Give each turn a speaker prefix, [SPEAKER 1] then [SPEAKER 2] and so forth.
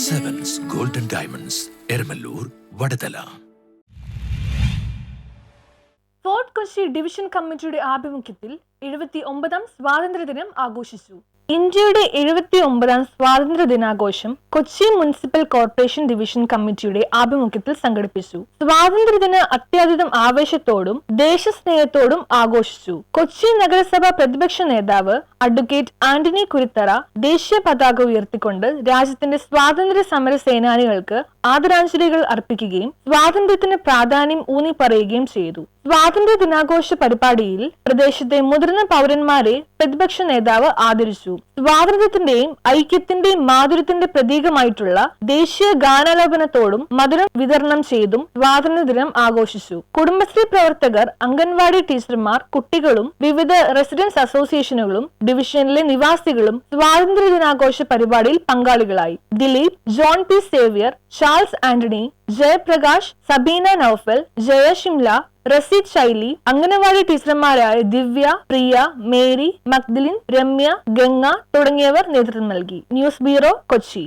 [SPEAKER 1] Diamonds Eramallur Vadathala
[SPEAKER 2] fort Kochi division കമ്മിറ്റിയുടെ ആഭിമുഖ്യത്തിൽ എഴുപത്തി ഒമ്പതാം സ്വാതന്ത്ര്യദിനം ആഘോഷിച്ചു. ഇന്ത്യയുടെ എഴുപത്തി ഒമ്പതാം സ്വാതന്ത്ര്യ ദിനാഘോഷം കൊച്ചി മുനിസിപ്പൽ കോർപ്പറേഷൻ ഡിവിഷൻ കമ്മിറ്റിയുടെ ആഭിമുഖ്യത്തിൽ സംഘടിപ്പിച്ചു. സ്വാതന്ത്ര്യദിന അത്യാധികം ആവേശത്തോടും ദേശസ്നേഹത്തോടും ആഘോഷിച്ചു. കൊച്ചി നഗരസഭ പ്രതിപക്ഷ നേതാവ് അഡ്വക്കേറ്റ് ആന്റണി കുരുത്തറ ദേശീയ പതാക ഉയർത്തിക്കൊണ്ട് രാജ്യത്തിന്റെ സ്വാതന്ത്ര്യ സമര സേനാനികൾക്ക് ആദരാഞ്ജലികൾ അർപ്പിക്കുകയും സ്വാതന്ത്ര്യത്തിന് പ്രാധാന്യം ഊന്നി പറയുകയും ചെയ്തു. സ്വാതന്ത്ര്യ ദിനാഘോഷ പരിപാടിയിൽ പ്രദേശത്തെ മുതിർന്ന പൗരന്മാരെ പ്രതിപക്ഷ നേതാവ് ആദരിച്ചു. സ്വാതന്ത്ര്യത്തിന്റെയും ഐക്യത്തിന്റെയും മാധുര്യത്തിന്റെ പ്രതീകമായിട്ടുള്ള ദേശീയ ഗാനാലാപനത്തോടും മധുരം വിതരണം ചെയ്തും സ്വാതന്ത്ര്യ ദിനം ആഘോഷിച്ചു. കുടുംബശ്രീ പ്രവർത്തകർ അംഗൻവാടി ടീച്ചർമാർ കുട്ടികളും വിവിധ റെസിഡൻസ് അസോസിയേഷനുകളും ഡിവിഷനിലെ നിവാസികളും സ്വാതന്ത്ര്യ ദിനാഘോഷ പരിപാടിയിൽ പങ്കാളികളായി. Dileep John P Xavier Charles Antony Jayaprakash Sabeena Noufal Jaya Shimla Rasheed Shaili anganwadi ടീച്ചർമാരായ Divya Priya Mary മക്ദിലിൻ Ramya Ganga തുടങ്ങിയവർ നേതൃത്വം നൽകി. News bureau Kochi.